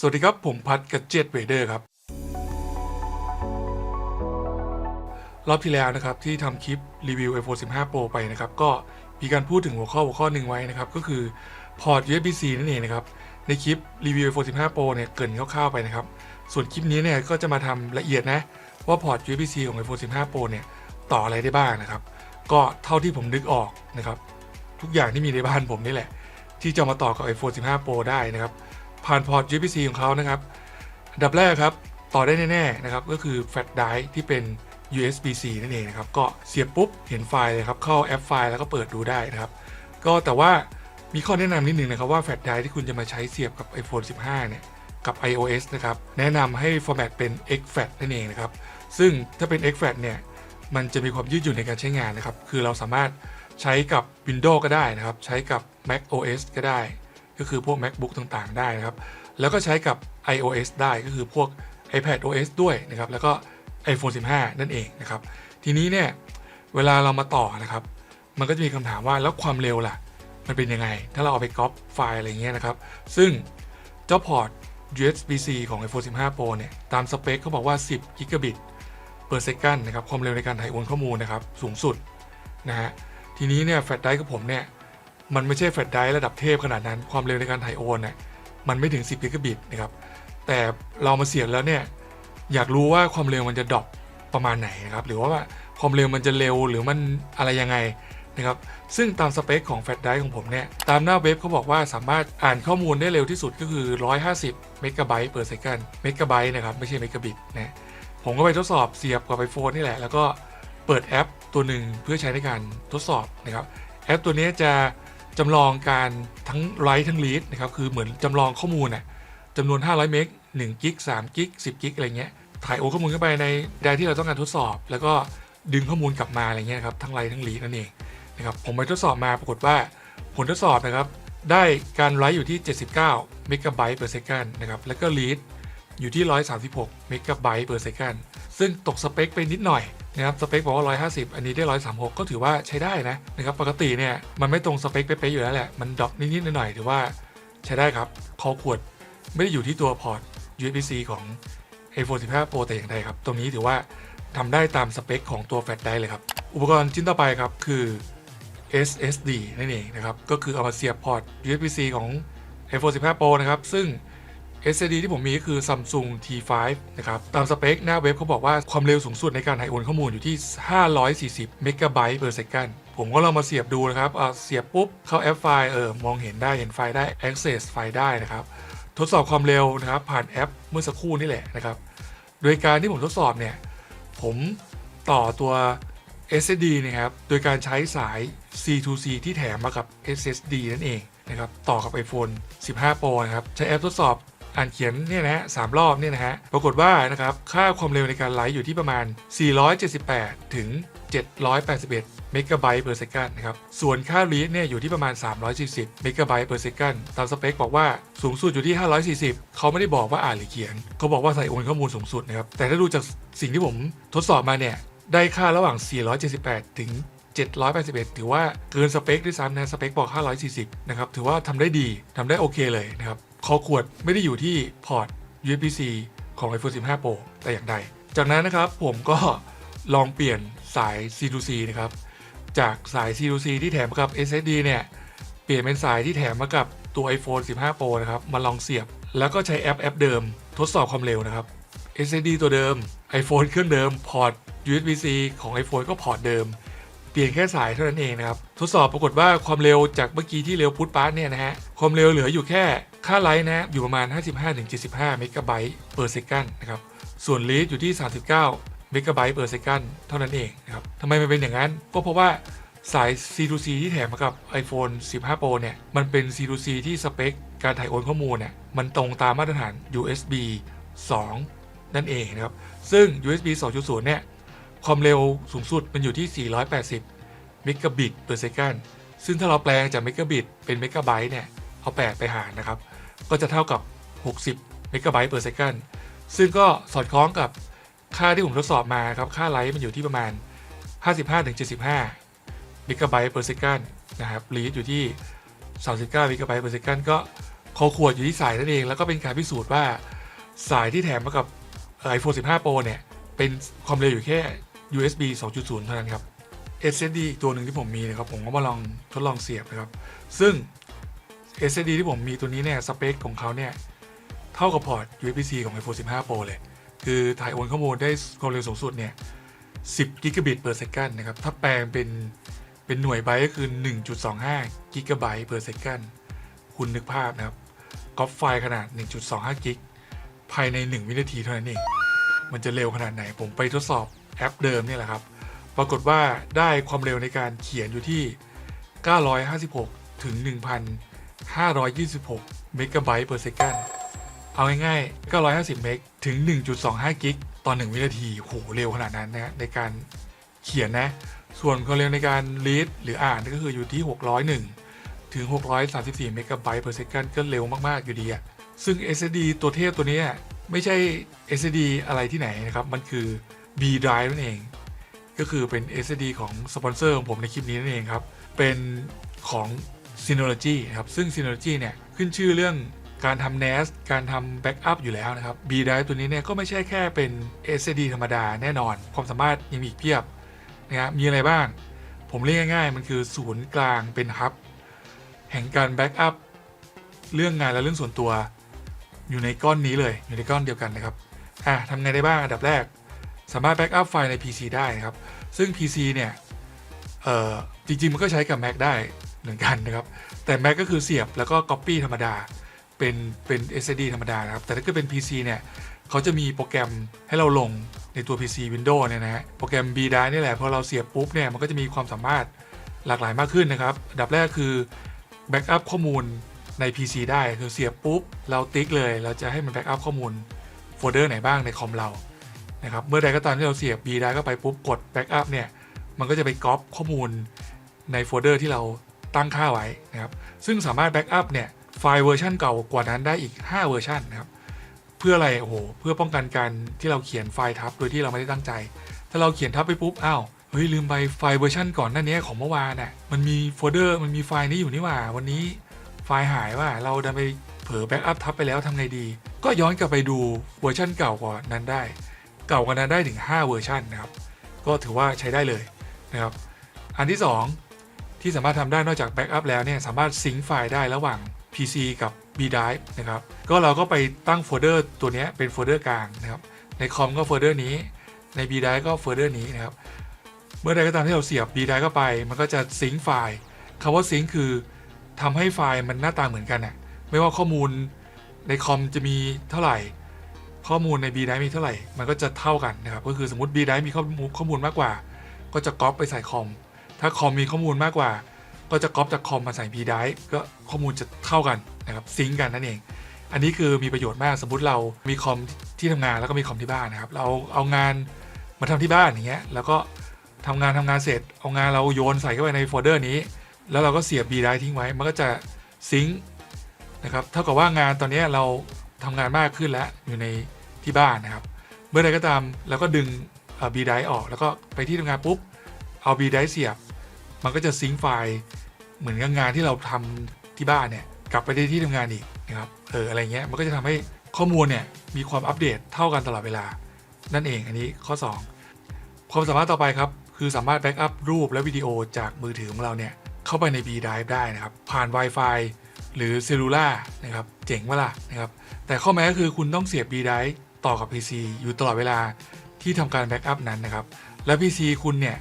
สวัสดีครับ ผมพัดกับเจ็ดเวเดอร์ครับ รอบที่แล้วนะครับที่ทำคลิปรีวิว iPhone 15 Pro ไปนะครับ ก็มีการพูดถึงหัวข้อหัวข้อหนึ่งไว้นะครับ ก็คือพอร์ต USB-C นั่นเองนะครับ ในคลิปรีวิว iPhone 15 Pro เนี่ยเกินคร่าวๆไปนะครับ ส่วนคลิปนี้เนี่ยก็จะมาทำละเอียดนะ ว่าพอร์ต USB-C ของ iPhone 15 Pro เนี่ยต่ออะไรได้บ้างนะครับ ก็เท่าที่ผมนึกออกนะครับ ทุกอย่างที่มีในบ้านผมนี่แหละ ที่จะมาต่อกับ iPhone 15 Pro ได้นะครับ ผ่านพอร์ต USB-C ของเขานะครับอันดับแรกครับต่อได้แน่ๆนะครับก็คือแฟลชไดรฟ์ที่เป็น USB-C นั่นเองนะครับก็เสียบปุ๊บเห็นไฟล์เลยครับเข้าแอปไฟล์แล้วก็เปิดดูได้นะครับก็แต่ว่ามีข้อแนะนำนิดนึงนะครับว่าแฟลชไดรฟ์ที่คุณจะมาใช้เสียบกับ iPhone 15 เนี่ยกับ iOS นะครับแนะนำให้ฟอร์แมตเป็น exFAT นั่นเองนะครับซึ่งถ้าเป็น exFAT เนี่ยมันจะมีความยืดหยุ่นในการใช้งานนะครับคือเราสามารถใช้กับ Windows ก็ได้นะครับใช้กับ Mac OS ก็ได้ ก็คือพวก MacBook ต่างๆ ได้นะครับ แล้วก็ใช้กับ iOS ได้ก็คือพวก iPad OS ด้วยนะครับ แล้วก็ iPhone 15 นั่นเองนะครับ ทีนี้เนี่ย เวลาเรามาต่อนะครับ มันก็จะมีคำถามว่าแล้วความเร็วล่ะ มันเป็นยังไง ถ้าเราเอาไปก๊อปไฟล์อะไรเงี้ยนะครับ ซึ่งเจ้าพอร์ต USB-C ของ iPhone 15 Pro เนี่ย ตามสเปคเขาบอกว่า 10 Gigabit per second นะครับ ความเร็วในการถ่ายโอนข้อมูลนะครับ สูงสุดนะฮะ ทีนี้เนี่ยแฟลชไดรฟ์ของผมเนี่ย มันไม่ใช่แฟลชไดรฟ์ระดับเทพขนาดนั้น ความเร็วในการถ่ายโอนเนี่ยมันไม่ถึง 10กิกะบิตนะครับ แต่เรามาเสียบแล้วเนี่ย อยากรู้ว่าความเร็วมันจะดรอปประมาณไหนนะครับ หรือว่าความเร็วมันจะเร็วหรือมันอะไรยังไงนะครับ ซึ่งตามสเปคของแฟลชไดรฟ์ของผมเนี่ย ตามหน้าเว็บเขาบอกว่าสามารถอ่านข้อมูลได้เร็วที่สุดก็คือ 150 เมกะไบต์ per second เมกะไบต์นะครับ ไม่ใช่เมกะบิตนะ ผมก็ไปทดสอบเสียบกับไอโฟนนี่แหละ แล้วก็เปิดแอปตัวหนึ่งเพื่อใช้ในการทดสอบนะครับ แอปตัวนี้จะ จำลองการทั้งไรท์ทั้งรีดนะครับคือเหมือนจำลองข้อมูลน่ะจำนวน 500 เมก1กิก3กิก10กิกอะไรเงี้ยถ่ายโอข้อมูลเข้าไปในไดที่เราต้องการทดสอบ แล้วก็ดึงข้อมูลกลับมาอะไรเงี้ยครับทั้งไรท์ทั้งรีดนั่นเองนะครับผมไปทดสอบมาปรากฏว่าผลทดสอบนะครับได้การไรท์อยู่ที่ 79 เมกะไบต์ per second นนะครับแล้วก็รีด อยู่ที่ 136 เมกะไบต์ per second ซึ่งตกสเปคไปนิดหน่อยนะครับสเปคบอกว่า 150 อันนี้ได้ 136 ก็ถือว่าใช้ได้นะนะครับปกติเนี่ยมันไม่ตรงสเปคเป๊ะๆอยู่แล้วแหละ มันดรอปนิดๆหน่อยๆถือว่าใช้ได้ครับคอขวดไม่ได้อยู่ที่ตัวพอร์ต USB-C ของ iPhone 15 Pro แต่อย่างใดครับ ตรงนี้ถือว่าทำได้ตามสเปคของตัวแฟลชได้เลยครับ อุปกรณ์ชิ้นต่อไปครับคือ SSD นั่นเองนะครับ ก็คือเอามาเสียบพอร์ต USB-C ของ iPhone 15 Pro นะครับ ซึ่ง SSD ที่ผมมีก็คือ Samsung T5 นะครับ ตามสเปคหน้าเว็บเขาบอกว่าความเร็วสูงสุดในการถ่ายโอนข้อมูลอยู่ที่ 540เมกะไบต์ per second ผมก็ลองมาเสียบดูนะครับอ่าเสียบปุ๊บเข้าแอปไฟล์เออมองเห็นได้เห็นไฟล์ได้ access ไฟล์ได้นะครับ ทดสอบความเร็วนะครับผ่านแอปเมื่อสักครู่นี่แหละนะครับ โดยการที่ผมทดสอบเนี่ย ผมต่อตัว SSD นะครับ โดยการใช้สาย C2C ที่แถมมากับ SSD นั่นเองนะครับ ต่อกับ iPhone 15 Pro นะครับ ใช้แอปทดสอบ อ่านเขียนเนี่ยนะฮะสามรอบเนี่ยนะฮะปรากฏว่านะครับค่าความเร็วในการไลฟ์อยู่ที่ประมาณ 478 ถึง 781 เมกะไบต์ per second นะครับ ส่วนค่า read เนี่ยอยู่ที่ประมาณ 340 เมกะไบต์ per second ตามสเปคบอกว่าสูงสุดอยู่ที่ 540 เขาไม่ได้บอกว่าอ่านหรือเขียน เขาบอกว่าใส่โอนข้อมูลสูงสุดนะครับ แต่ถ้าดูจากสิ่งที่ผมทดสอบมาเนี่ย ได้ค่าระหว่าง 478 ถึง781 ถือว่าเกินสเปคด้วยซ้ำนะสเปคบอก 540 นะครับ ถือว่าทำได้ดีทำได้โอเคเลยนะครับ คอขวดไม่ได้อยู่ที่พอร์ต USB-C ของ iPhone 15 Pro แต่อย่างใด จากนั้นนะครับผมก็ลองเปลี่ยนสาย C2C นะครับ จากสาย C2C ที่แถมมากับ SSD เนี่ย เปลี่ยนเป็นสายที่แถมมากับตัว iPhone 15 Pro นะครับ มาลองเสียบ แล้วก็ใช้แอปแอปเดิม ทดสอบความเร็วนะครับ SSD ตัวเดิม iPhone เครื่องเดิม พอร์ต USB-C ของ iPhone ก็พอร์ตเดิม ปลี่ยนแค่สายเท่านั้นเองนะครับ ทดสอบปรากฏว่าความเร็วจากเมื่อกี้ที่เร็วพุทปาร์ตเนี่ยนะฮะ ความเร็วเหลืออยู่แค่ค่าไลท์นะอยู่ประมาณ 55-75 เมกะไบต์ per second นะครับ ส่วนรีดอยู่ที่ 39 เมกะไบต์ per second เท่านั้นเองนะครับทำไมมันเป็นอย่างนั้น ก็เพราะว่าสาย C2C ที่แถมมากับ iPhone 15 Pro เนี่ย มันเป็น C2C ที่สเปคการถ่ายโอนข้อมูลเนี่ย มันตรงตามมาตรฐาน USB 2 นั่นเองนะครับ ซึ่ง USB 2.0 เนี่ย ความเร็วสูงสุดมันอยู่ที่ 480 เมกะบิต per second ซึ่งถ้าเราแปลงจากเมกะบิตเป็นเมกะไบต์เนี่ย เอา 8 ไปหารนะครับ ก็จะเท่ากับ 60 เมกะไบต์ per second ซึ่งก็สอดคล้องกับค่าที่ผมทดสอบมาครับ ค่าไลท์มันอยู่ที่ประมาณ 55-75 เมกะไบต์ per second นะครับรีดอยู่ที่ 39 เมกะไบต์ per second ก็คอขวดอยู่ที่สายนั่นเอง แล้วก็เป็นการพิสูจน์ว่าสายที่แถมมากับ iPhone 15 Pro เนี่ย เป็นความเร็วอยู่แค่ USB 2.0 เท่านั้นครับ SSD อีกตัวหนึ่งที่ผมมีนะครับผมก็มาลองทดลองเสียบนะครับ ซึ่ง SSD ที่ผมมีตัวนี้เนี่ยสเปคของเขาเนี่ยเท่ากับพอร์ต USB-C ของ iPhone 15 Pro เลย คือถ่ายโอนข้อมูลได้ความเร็วสูงสุดเนี่ย 10 กิกะบิต per second นะครับ ถ้าแปลงเป็นเป็นหน่วยไบต์ก็คือ 1.25 กิกะไบต์ per second คุณนึกภาพนะครับก๊อปไฟล์ขนาด 1.25 กิกภายใน 1 วินาทีเท่านั้นเอง มันจะเร็วขนาดไหนผมไปทดสอบ แอปเดิมเนี่ยแหละครับ ปรากฏว่าได้ความเร็วในการเขียนอยู่ที่ 956 ถึง 1,526เมกะไบต์ per second เอาง่ายๆ 950 เมกถึง 1.25 กิกต่อ1วินาทีโหเร็วขนาดนั้นนะในการเขียนนะ ส่วนความเร็วในการ read หรืออ่านก็คืออยู่ที่ 601 ถึง 634เมกะไบต์ per second ก็เร็วมาก ๆ อยู่ดีอะซึ่ง SSD ตัวเทพตัวนี้ไม่ใช่ SSD อะไรที่ไหนนะครับ มันคือ B drive นั่นเอง ก็คือเป็น SSD ของสปอนเซอร์ของผมในคลิปนี้นั่นเองครับ เป็นของ Synology นะครับ ซึ่ง Synology เนี่ยขึ้นชื่อเรื่องการทำ NAS การทำ Backup อยู่แล้วนะครับ B drive ตัวนี้เนี่ยก็ไม่ใช่แค่เป็น SSD ธรรมดาแน่นอน ความสามารถยังมีอีกเพียบนะครับมีอะไรบ้าง ผมเรียกง่ายๆ มันคือศูนย์กลางเป็นฮับแห่งการ Backup เรื่องงานและเรื่องส่วนตัว อยู่ในก้อนนี้เลยอยู่ในก้อนเดียวกันนะครับอะทำไงได้บ้างอันดับแรก สามารถแบ็กอัพไฟล์ใน PC ได้นะครับ ซึ่ง PC เนี่ยจริง ๆ มันก็ใช้กับ Mac ได้เหมือนกันนะครับ แต่ Mac ก็คือเสียบแล้วก็ Copy ธรรมดา เป็นเป็น SSD ธรรมดานะครับ แต่ถ้าเกิดเป็น PC เนี่ยเขาจะมีโปรแกรมให้เราลงในตัว PC Windows เนี่ยนะฮะ โปรแกรม B Drive นี่แหละ พอเราเสียบปุ๊บเนี่ย มันก็จะมีความสามารถหลากหลายมากขึ้นนะครับ อันดับแรกคือแบ็กอัพข้อมูลใน PC ได้ คือเสียบปุ๊บ เราติ๊กเลย เราจะให้มันแบ็กอัพข้อมูลโฟลเดอร์ไหนบ้างในคอมเรา นะครับเมื่อใดก็ตามที่เราเสียบ B ได้เข้าไปปุ๊บกดแบ็กอัพเนี่ยมันก็จะไปก๊อปข้อมูลในโฟลเดอร์ที่เราตั้งค่าไว้นะครับซึ่งสามารถแบ็กอัพเนี่ยไฟล์เวอร์ชันเก่ากว่านั้นได้อีก 5 เวอร์ชันนะครับเพื่ออะไรโอ้โหเพื่อป้องกันการที่เราเขียนไฟล์ทับโดยที่เราไม่ได้ตั้งใจ ถ้าเราเขียนทับไปปุ๊บอ้าวเฮ้ยลืมไปไฟล์เวอร์ชันก่อนหน้านี้ของเมื่อวานน่ะมันมีโฟลเดอร์มันมีไฟล์นี้อยู่นี่ว่า วันนี้ไฟล์หายว่าเราดันไปเผลอแบ็กอัพทับไปแล้วทำไงดี ก็ย้อนกลับไปดูเวอร์ชันเก่ากว่านั้นได้ เก่ากว่านั้นได้ถึง 5 เวอร์ชันนะครับ ก็ถือว่าใช้ได้เลยนะครับ อันที่ 2 ที่สามารถทำได้นอกจากแบ็กอัพแล้วเนี่ยสามารถซิงค์ไฟล์ได้ระหว่าง PC กับ B Drive นะครับ ก็เราก็ไปตั้งโฟลเดอร์ตัวนี้เป็นโฟลเดอร์กลางนะครับ ในคอมก็โฟลเดอร์นี้ ใน B Drive ก็โฟลเดอร์นี้นะครับ เมื่อใดก็ตามที่เราเสียบ B Drive เข้าไป มันก็จะซิงค์ไฟล์คำว่าซิงค์คือทำให้ไฟล์มันหน้าตาเหมือนกันนะไม่ว่าข้อมูลในคอมจะมีเท่าไหร่ ข้อมูลใน B Drive มีเท่าไหร่ มันก็จะเท่ากันนะครับ ก็คือสมมติ B Drive มีข้อมูลข้อมูลมากกว่า ก็จะก๊อปไปใส่คอม ถ้าคอมมีข้อมูลมากกว่า ก็จะก๊อปจากคอมมาใส่ B Drive ก็ข้อมูลจะเท่ากันนะครับซิงกันนั่นเอง อันนี้คือมีประโยชน์มาก สมมติเรามีคอมที่ทำงานแล้วก็มีคอมที่บ้านนะครับ เราเอางานมาทำที่บ้านอย่างเงี้ย แล้วก็ทำงานทำงานเสร็จ เอางานเราโยนใส่เข้าไปในโฟลเดอร์นี้ แล้วเราก็เสียบ B Drive ทิ้งไว้ มันก็จะซิงก์นะครับ เท่ากับว่างานตอนนี้เราทำงานมากขึ้นแล้วอยู่ใน ที่บ้านนะครับ เมื่อใดก็ตามเราก็ดึงเอ่อ B Drive ออก แล้วก็ไปที่ทำงานปุ๊บเอา B Drive เสียบ มันก็จะซิงค์ไฟล์เหมือนกับงานที่เราทำที่บ้านเนี่ยกลับไปที่ที่ทำงานอีกนะครับเอออะไรเงี้ยมันก็จะทำให้ข้อมูลเนี่ยมีความอัปเดตเท่ากันตลอดเวลา นั่นเองอันนี้ข้อ 2 ความสามารถต่อไปครับ คือสามารถแบ็กอัพรูปและวิดีโอจากมือถือของเราเนี่ยเข้าไปใน B Drive ได้นะครับ ผ่าน Wi-Fi หรือเซลลูล่านะครับ เจ๋งเวล่ะนะครับ แต่ข้อแม้ก็คือคุณต้องเสียบ B Drive ต่อกับ PC อยู่ตลอดเวลาที่ทำการแบ็กอัพนั้นนะครับ และ PC คุณเนี่ย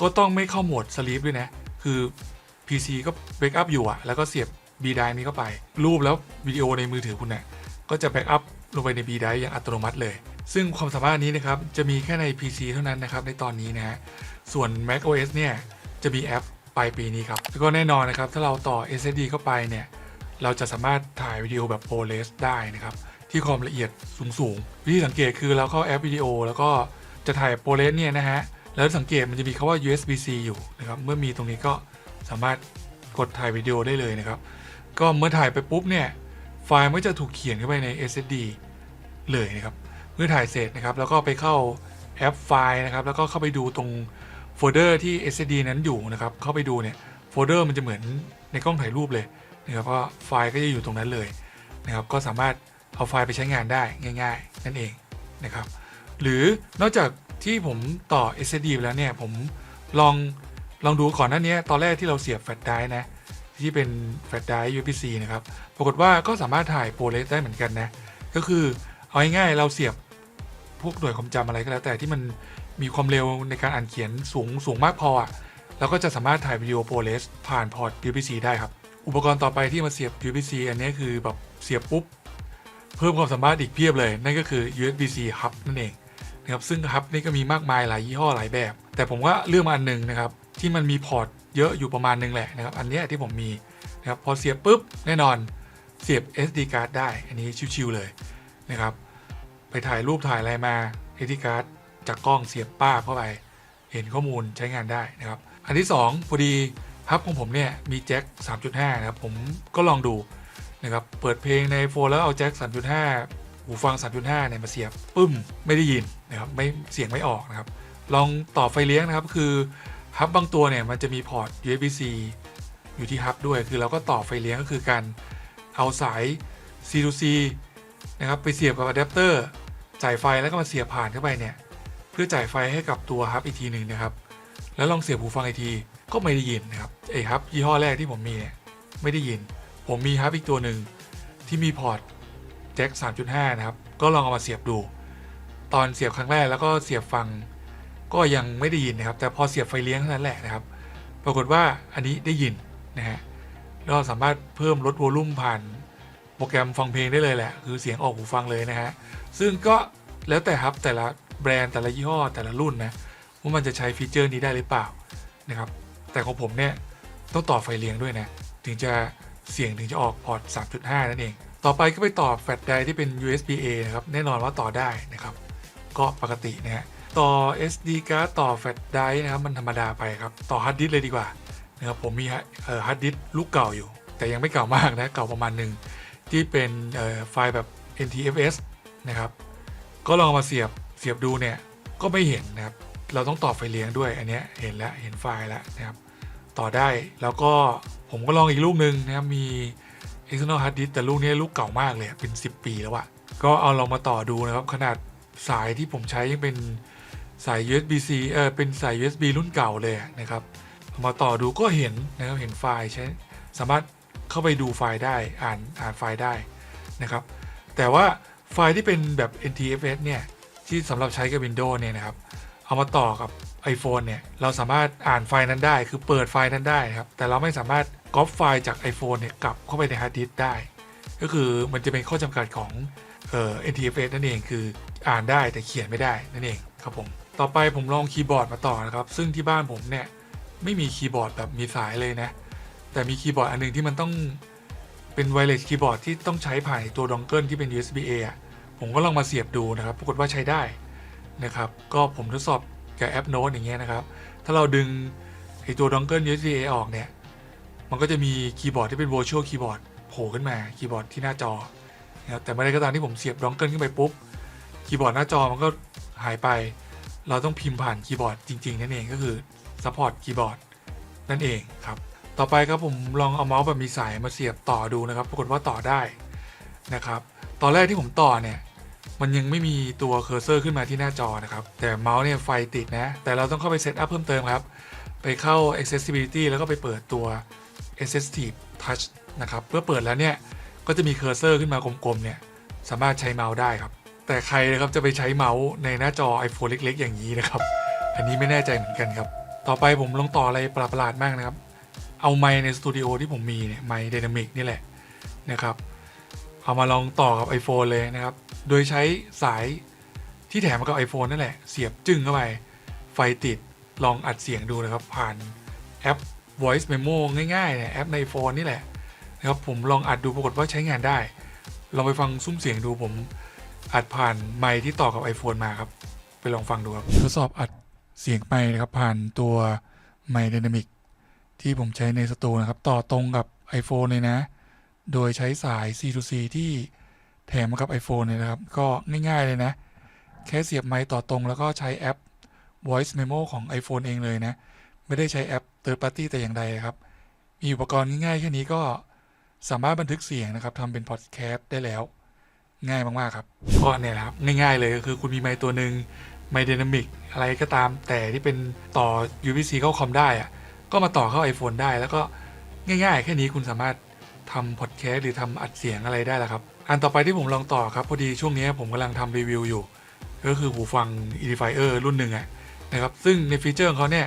ก็ต้องไม่เข้าโหมดสลีปด้วยนะ คือ PC ก็แบ็กอัพอยู่อะแล้วก็เสียบ B Drive นี้เข้าไป รูปแล้ววิดีโอในมือถือคุณเนี่ยก็จะแบ็กอัพลงไปใน B Drive อย่างอัตโนมัติเลย ซึ่งความสามารถนี้นะครับจะมีแค่ใน PC เท่านั้นนะครับในตอนนี้นะฮะ ส่วน Mac OS เนี่ยจะมีแอปปลายปีนี้ครับ แล้วก็แน่นอนนะครับถ้าเราต่อ SSD เข้าไปเนี่ยเราจะสามารถถ่ายวิดีโอแบบ ProRes ได้นะครับ ที่ความละเอียดสูงๆวิธีสังเกตคือเราเข้าแอปวิดีโอ แล้วก็จะถ่าย ProRes เนี่ยนะฮะแล้วสังเกตมันจะมีคาว่า USB-C อยู่นะครับเมื่อมีตรงนี้ก็สามารถกดถ่ายวิดีโอได้เลยนะครับ ก็เมื่อถ่ายไปปุ๊บเนี่ยไฟล์มันจะถูกเขียนเข้าไปใน SSD เลยนะครับเมื่อถ่ายเสร็จนะครับ แล้วก็ไปเข้าแอปไฟล์นะครับ แล้วก็เข้าไปดูตรงโฟลเดอร์ที่ SSD นั้นอยู่นะครับ เข้าไปดูเนี่ยโฟลเดอร์มันจะเหมือนในกล้องถ่ายรูปเลยนะครับเพราะไฟล์ก็จะอยู่ตรงนั้นเลยนะครับ ก็สามารถ เอาไฟล์ไปใช้งานได้ง่าย ๆ นั่นเองนะครับ หรือนอกจากที่ผมต่อ SSD ไปแล้วเนี่ย ผมลองลองดูก่อนหน้านี้ตอนแรกที่เราเสียบแฟลชไดร์นะ ที่เป็นแฟลชไดร์ USB-C นะครับ ปรากฏว่าก็สามารถถ่ายโปรเลสได้เหมือนกันนะ ก็คือเอาง่ายๆเราเสียบพวกหน่วยความจำอะไรก็แล้ว แต่ที่มันมีความเร็วในการอ่านเขียนสูงสูงมากพออะเราก็จะสามารถถ่ายวิดีโอโปรเลสผ่านพอร์ต USB-C ได้ครับ อุปกรณ์ต่อไปที่มาเสียบ USB-C อันนี้คือแบบเสียบปุ๊บ เพิ่มความสามารถอีกเพียบเลย นั่นก็คือ USB-C hub นั่นเองนะครับซึ่งฮับนี่ก็มีมากมายหลายยี่ห้อหลายแบบ แต่ผมว่าเลือกมาอันหนึงนะครับที่มันมีพอร์ตเยอะอยู่ประมาณหนึงแหละนะครับอันนี้ที่ผมมีนะครับพอเสียบปุ๊บแน่นอนเสียบ SD card ได้ อันนี้ชิวๆเลยนะครับไปถ่ายรูปถ่ายอะไรมา SD card จากกล้องเสียบป้าเข้าไป เห็นข้อมูลใช้งานได้นะครับอันที่ 2 พอดีฮับของผมเนี่ยมีแจ็ค3.5นะครับผมก็ลองดู นะครับ เปิดเพลงในโฟนแล้วเอาแจ็ค 3.5 หูฟัง 3.5 เนี่ยมาเสียบปึ้ม ไม่ได้ยินนะครับ ไม่เสียงไม่ออกนะครับ ลองต่อไฟเลี้ยงนะครับคือฮับบางตัวเนี่ยมันจะมีพอร์ต USB-C อยู่ที่ฮับด้วย คือเราก็ต่อไฟเลี้ยงก็คือการเอาสาย C to C นะครับไปเสียบกับอะแดปเตอร์จ่ายไฟแล้วก็มาเสียบผ่านเข้าไปเนี่ยเพื่อจ่ายไฟให้กับตัวฮับอีกทีหนึ่งนะครับ แล้วลองเสียบหูฟังอีกทีก็ไม่ได้ยินนะครับไอ้ฮับยี่ห้อแรกที่ผมมีเนี่ยไม่ได้ยิน ผมมีฮับอีกตัวหนึ่งที่มีพอร์ตแจ็ค3.5 นะครับ ก็ลองเอามาเสียบดู ตอนเสียบครั้งแรกแล้วก็เสียบฟัง ก็ยังไม่ได้ยินนะครับ แต่พอเสียบไฟเลี้ยงเท่านั้นแหละนะครับ ปรากฏว่าอันนี้ได้ยินนะฮะแล้วสามารถเพิ่มลดโวลูมผ่านโปรแกรมฟังเพลงได้เลยแหละ คือเสียงออกหูฟังเลยนะฮะ ซึ่งก็แล้วแต่ครับแต่ละแบรนด์แต่ละยี่ห้อแต่ละรุ่นนะว่ามันจะใช้ฟีเจอร์นี้ได้หรือเปล่านะครับ แต่ของผมเนี่ยต้องต่อไฟเลี้ยงด้วยนะ ถึงจะ เสียงถึงจะออกพอร์ต 3.5 นั่นเอง ต่อไปก็ไปต่อแฟลชไดร์ที่เป็น USB A นะครับ แน่นอนว่าต่อได้นะครับ ก็ปกตินะฮะ ต่อ SD card ต่อแฟลชไดร์นะครับ มันธรรมดาไปครับ ต่อฮาร์ดดิสเลยดีกว่านะครับผมมีฮาร์ดดิสลูกเก่าอยู่ แต่ยังไม่เก่ามากนะ เก่าประมาณหนึ่งที่เป็นไฟล์แบบ NTFS นะครับ ก็ลองมาเสียบเสียบดูเนี่ย ก็ไม่เห็นนะครับ เราต้องต่อไฟเลี้ยงด้วย อันนี้เห็นแล้ว เห็นไฟล์แล้วนะครับ ต่อได้ แล้วก็ ผมก็ลองอีกลูกหนึ่งนะครับมี external hard disk แต่ลูกนี้ลูกเก่ามากเลยเป็น 10 ปีแล้วอะก็เอาลองมาต่อดูนะครับ ขนาดสายที่ผมใช้ยังเป็นสาย USB-C เออเป็นสาย USB รุ่นเก่าเลยนะครับเอามาต่อดูก็เห็นนะครับเห็นไฟล์ใช้สามารถเข้าไปดูไฟล์ได้อ่านอ่านไฟล์ได้นะครับ แต่ว่าไฟล์ที่เป็นแบบ NTFS เนี่ยที่สำหรับใช้กับ Windows เนี่ยนะครับ เอามาต่อกับ iPhone เนี่ยเราสามารถอ่านไฟล์นั้นได้ คือเปิดไฟล์นั้นได้นะครับ แต่เราไม่สามารถ ก๊อปไฟล์จาก iPhone เนี่ยกลับเข้าไปในฮาร์ดดิสก์ได้ ก็คือมันจะเป็นข้อจำกัดของเอ่อ NTFS นั่นเองคืออ่านได้แต่เขียนไม่ได้นั่นเองครับผม ต่อไปผมลองคีย์บอร์ดมาต่อนะครับ ซึ่งที่บ้านผมเนี่ยไม่มีคีย์บอร์ดแบบมีสายเลยนะ แต่มีคีย์บอร์ดอันหนึงที่มันต้องเป็นไวเลสคีย์บอร์ดที่ต้องใช้ผ่านตัวดองเกิลที่เป็น USB A อะผมก็ลองมาเสียบดูนะครับ ปรากฏว่าใช้ได้นะครับ ก็ผมทดสอบกับแอปโน้ตอย่างเงี้ยนะครับ ถ้าเราดึงไอตัวดองเกิล USB A ออกเนี่ย มันก็จะมีคีย์บอร์ดที่เป็น virtual keyboard โผล่ขึ้นมาคีย์บอร์ดที่หน้าจอนะครับแต่เมื่อใดก็ตามที่ผมเสียบดองเกิลขึ้นไปปุ๊บคีย์บอร์ดหน้าจอมันก็หายไป เราต้องพิมพ์ผ่านคีย์บอร์ดจริง ๆ นั่นเองก็คือ support คีย์บอร์ดนั่นเองครับ ต่อไปครับผมลองเอาเมาส์แบบมีสายมาเสียบต่อดูนะครับ ปรากฏว่าต่อได้นะครับ ตอนแรกที่ผมต่อเนี่ย มันยังไม่มีตัวเคอร์เซอร์ขึ้นมาที่หน้าจอนะครับ แต่เมาส์เนี่ยไฟติดนะ แต่เราต้องเข้าไปเซตอัพเพิ่มเติมครับ ไปเข้า accessibility แล้วก็ไปเปิดตัว assistive touch นะครับเพื่อเปิดแล้วเนี่ยก็จะมีเคอร์เซอร์ขึ้นมากลมๆเนี่ยสามารถใช้เมาส์ได้ครับ แต่ใครนะครับจะไปใช้เมาส์ในหน้าจอ iPhone เล็ก ๆ อย่างนี้นะครับ อันนี้ไม่แน่ใจเหมือนกันครับ ต่อไปผมลองต่ออะไรประหลาดๆมากนะครับ เอาไมค์ในสตูดิโอที่ผมมีเนี่ยไมค์ Dynamic นี่แหละนะครับเอามาลองต่อกับ iPhone เลยนะครับ โดยใช้สายที่แถมมากับ iPhone นั่นแหละ เสียบจึ้งเข้าไป ไฟติดลองอัดเสียงดูนะครับ ผ่านแอป Voice Memo ง่ายๆเนี่ยแอปใน iPhone นี่แหละนะครับผมลองอัดดูปรากฏว่าใช้งานได้ ลองไปฟังซุ้มเสียงดูผมอัดผ่านไมค์ที่ต่อกับ iPhone มาครับ ไปลองฟังดูครับทดสอบอัดเสียงไมค์นะครับผ่านตัวไมค์ Dynamic ที่ผมใช้ในสตูนะครับ ต่อตรงกับ iPhone เลยนะ โดยใช้สาย C to C ที่แถมมากับ iPhone เนี่ยนะครับ ก็ง่ายๆเลยนะ แค่เสียบไมค์ต่อตรงแล้วก็ใช้แอป Voice Memo ของ iPhone เองเลยนะ ไม่ได้ใช้แอป Third Party แต่อย่างใดครับ มีอุปกรณ์ง่ายๆแค่นี้ก็สามารถบันทึกเสียงนะครับทำเป็นพอดแคสต์ได้แล้ว ง่ายมากๆครับก็เนี่ยแหละครับง่ายๆเลยก็คือคุณมีไมค์ตัวหนึ่งไมค์ d ดนามิกอะไรก็ตามแต่ที่เป็นต่อ USB-C เข้าคอมได้อะก็มาต่อเข้า iPhone ได้ แล้วก็ง่ายๆ แค่นี้คุณสามารถทำพอดแคสต์หรือทำอัดเสียงอะไรได้แล้วครับ อันต่อไปที่ผมลองต่อครับ พอดีช่วงนี้ผมกำลังทำรีวิวอยู่ ก็คือหูฟัง Edifier รุ่นหนึ่งอะนะครับซึ่งในฟีเจอร์ของเขาเนี่ย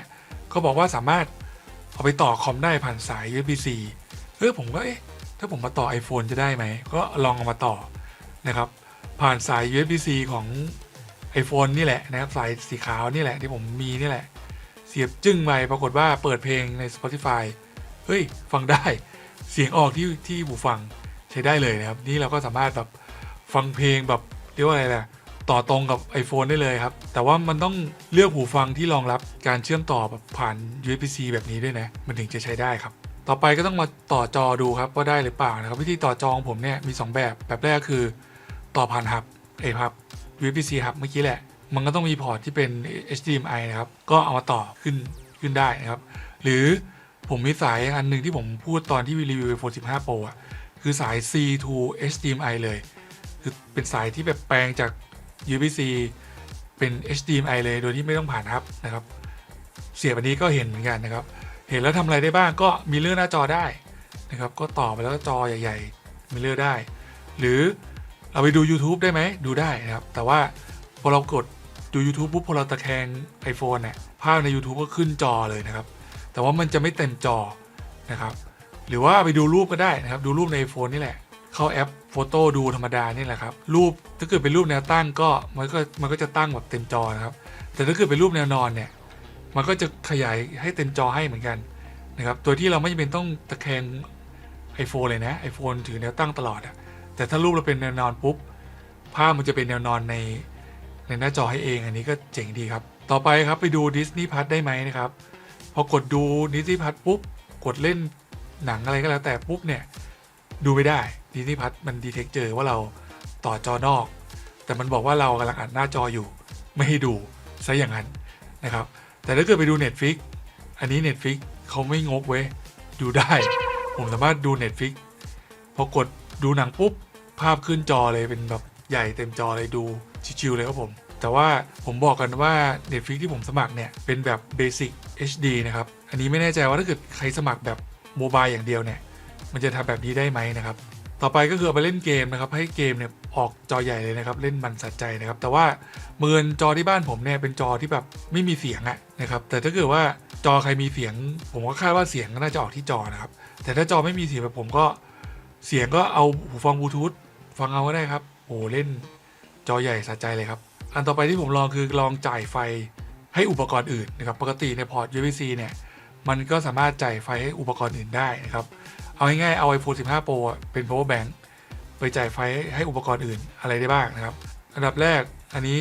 เขาบอกว่าสามารถเอาไปต่อคอมได้ผ่านสาย USB-C เออผมก็เอ๊ะถ้าผมมาต่อ iPhone จะได้ไหม ก็ลองเอามาต่อนะครับ ผ่านสาย USB-C ของ iPhone นี่แหละนะครับ สายสีขาวนี่แหละที่ผมมีนี่แหละ เสียบจึ้งไปปรากฏว่าเปิดเพลงใน Spotify เฮ้ย ฟังได้เสียงออกที่ที่หูฟังใช้ได้เลยนะครับ นี่เราก็สามารถแบบฟังเพลงแบบเรียกว่าอะไรนะ ต่อตรงกับ iPhone ได้เลยครับ แต่ว่ามันต้องเลือกหูฟังที่รองรับการเชื่อมต่อแบบผ่าน USB-C แบบนี้ด้วยนะ มันถึงจะใช้ได้ครับ ต่อไปก็ต้องมาต่อจอดูครับว่าได้หรือเปล่านะครับวิธีต่อจอของผมเนี่ยมี 2 แบบ แบบแรกคือต่อผ่านหับเอยครับ USB-C หับเมื่อกี้แหละ มันก็ต้องมีพอร์ตที่เป็น HDMI นะครับ ก็เอามาต่อขึ้นขึ้นได้นะครับ หรือผมมีสายอันหนึ่งที่ผมพูดตอนที่รีวิว iPhone 15 Pro อะคือสาย C to HDMI เลย คือเป็นสายที่แบบแปลงจาก USB-C เป็น HDMI เลยโดยที่ไม่ต้องผ่านฮับนะครับ เสียบอันนี้ก็เห็นเหมือนกันนะครับ เห็นแล้วทำอะไรได้บ้างก็มีเลื่อนหน้าจอได้นะครับ ก็ต่อไปแล้วก็จอใหญ่ๆมีเลื่อนได้ หรือเราไปดู YouTube ได้ไหมดูได้นะครับ แต่ว่าพอเรากดดู YouTube ปุ๊บพอเราตะแคง iPhone เนี่ยภาพใน YouTube ก็ขึ้นจอเลยนะครับ แต่ว่ามันจะไม่เต็มจอนะครับ หรือว่าไปดูรูปก็ได้นะครับ ดูรูปใน iPhone นี่แหละ เข้าแอปโฟโต้ดูธรรมดานี่แหละครับ รูปถ้าเกิดเป็นรูปแนวตั้งก็มันก็มันก็จะตั้งแบบเต็มจอนะครับ แต่ถ้าเกิดเป็นรูปแนวนอนเนี่ยมันก็จะขยายให้เต็มจอให้เหมือนกันนะครับโดยที่เราไม่จำเป็นต้องตะแคง iPhone เลยนะ iPhone ถือแนวตั้งตลอดอะแต่ถ้ารูปเราเป็นแนวนอนปุ๊บภาพมันจะเป็นแนวนอนในในหน้าจอให้เองอันนี้ก็เจ๋งดีครับ ต่อไปครับไปดู Disney Plus ได้ไหมนะครับพอกดดู Disney Plus ปุ๊บกดเล่นหนังอะไรก็แล้วแต่ปุ๊บเนี่ยดูไม่ได้ Disney Plus มันดีเทคเจอว่าเราต่อจอนอก แต่มันบอกว่าเรากำลังอัดหน้าจออยู่ ไม่ให้ดูซะอย่างนั้นนะครับ แต่ถ้าเกิดไปดู Netflix อันนี้ Netflix เขาไม่งกเว้ยดูได้ ผมสามารถดู Netflix พอกดดูหนังปุ๊บ ภาพขึ้นจอเลยเป็นแบบใหญ่เต็มจอเลยดูชิวๆเลยครับผม แต่ว่าผมบอกกันว่า Netflix ที่ผมสมัครเนี่ย เป็นแบบ Basic HD นะครับ อันนี้ไม่แน่ใจว่าถ้าเกิดใครสมัครแบบโมบายอย่างเดียวเนี่ย มันจะทำแบบนี้ได้ไหมนะครับ ต่อไปก็คือไปเล่นเกมนะครับให้เกมเนี่ยออกจอใหญ่เลยนะครับเล่นมันสัใจนะครับ แต่ว่าเมือนจอที่บ้านผมเนี่ยเป็นจอที่แบบไม่มีเสียงอะนะครับแต่ถ้าเกิดว่าจอใครมีเสียง ผมก็คาดว่าเสียงก็น่าจะออกที่จอนะครับ แต่ถ้าจอไม่มีเสียงแบบผมก็เสียงก็เอาหูฟังบลูทูธฟังเอาก็ได้ครับโอ้เล่นจอใหญ่สะใจเลยครับอันต่อไปที่ผมลองคือลองจ่ายไฟให้อุปกรณ์อื่นนะครับปกติในพอร์ต USB-C เนี่ยมันก็สามารถจ่ายไฟให้อุปกรณ์อื่นได้นะครับ เอาง่ายๆเอา iPhone 15 Pro เป็น power bank ไปจ่ายไฟให้อุปกรณ์อื่นอะไรได้บ้างนะครับ อันดับแรกอันนี้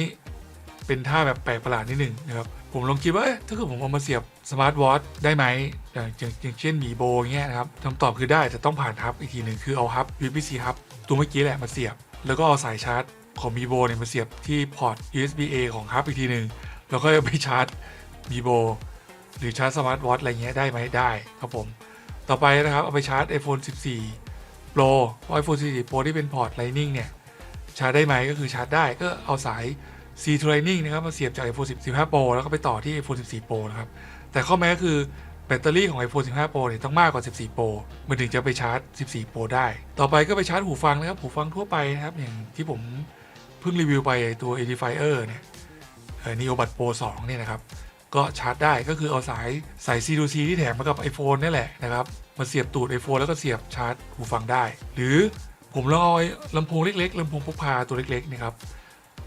เป็นท่าแบบแปลกประหลาดนิดหนึ่งนะครับ ผมลองคิดว่าถ้าเกิดผมเอามาเสียบสมาร์ทวอทได้ไหมอย่างเช่นหมีโบงเงี้ยนะครับคำตอบคือได้แต่ต้องผ่านฮับอีกทีหนึ่งคือเอาฮับ USB-C ฮับตัวเมื่อกี้แหละมาเสียบ แล้วก็เอาสายชาร์จของมีโบเนี่ยมาเสียบที่พอร์ต USB-A ของฮับอีกทีหนึ่งแล้วก็เอาไปชาร์จมีโบหรือชาร์จสมาร์ทวอทอะไรเงี้ยได้ไหมได้ครับผม ต่อไปนะครับ เอาไปชาร์จ iPhone 14 Pro เพราะ iPhone 14 Pro ที่เป็นพอร์ต Lightning เนี่ย ชาร์จได้ไหมก็คือชาร์จได้ก็เอาสาย C to Lightning นะครับ มาเสียบจาก iPhone 15 Pro แล้วก็ไปต่อที่ iPhone 14 Pro นะครับ แต่ข้อแม้ก็คือแบตเตอรี่ของ iPhone 15 Pro เนี่ยต้องมากกว่า 14 Pro มันถึงจะไปชาร์จ 14 Pro ได้ ต่อไปก็ไปชาร์จหูฟังนะครับ หูฟังทั่วไปนะครับ อย่างที่ผมเพิ่งรีวิวไปตัว Edifier เนี่ยเอ่อ Neo Buds Pro 2 เนี่ยนะครับ ก็ชาร์จได้ก็คือเอาสายสาย C to C ที่แถมมากับ iPhone นี่แหละนะครับมาเสียบตูด iPhone แล้วก็เสียบชาร์จหูฟังได้ หรือผมลองเอาลำโพงเล็กๆลำโพงพกพาตัวเล็กๆนะครับ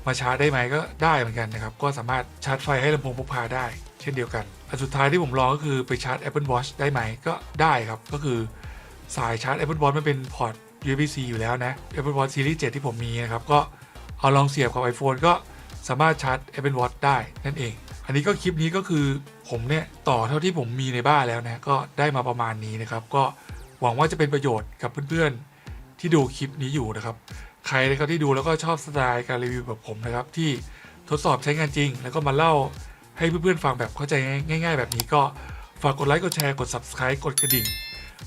มาชาร์จได้ไหมก็ได้เหมือนกันนะครับ ก็สามารถชาร์จไฟให้ลำโพงพกพาได้ เช่นเดียวกัน อันสุดท้ายที่ผมลองก็คือไปชาร์จ Apple Watch ได้ไหมก็ได้ครับ ก็คือสายชาร์จ Apple Watch มันเป็นพอร์ต USB-C อยู่แล้วนะ Apple Watch Series 7 ที่ผมมีนะครับ ก็เอาลองเสียบกับ iPhone ก็สามารถชาร์จ Apple Watch ได้นั่นเองันนี้ก็คลิปนี้ก็คือผมเนี่ยต่อเท่าที่ผมมีในบ้านแล้วนะก็ได้มาประมาณนี้นะครับ ก็หวังว่าจะเป็นประโยชน์กับเพื่อนๆที่ดูคลิปนี้อยู่นะครับ ใครนะครับที่ดูแล้วก็ชอบสไตล์การรีวิวแบบผมนะครับ ที่ทดสอบใช้งานจริง แล้วก็มาเล่าให้เพื่อนๆฟังแบบเข้าใจง่าย ๆ แบบนี้ก็ฝากกดไลค์กดแชร์กด subscribe กดกระดิ่ง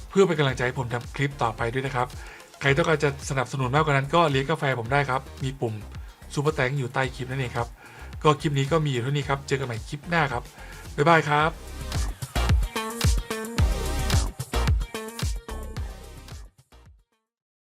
เพื่อเป็นกำลังใจให้ผมทำคลิปต่อไปด้วยนะครับ ใครต้องการจะสนับสนุนมากกว่านั้นก็เลี้ยงกาแฟผมได้ครับ มีปุ่มซูเปอร์แตงอยู่ใต้คลิปนั่นเองครับ ก็คลิปนี้ก็มีเท่านี้ครับ เจอกันใหม่คลิปหน้าครับ บ๊ายบายครับ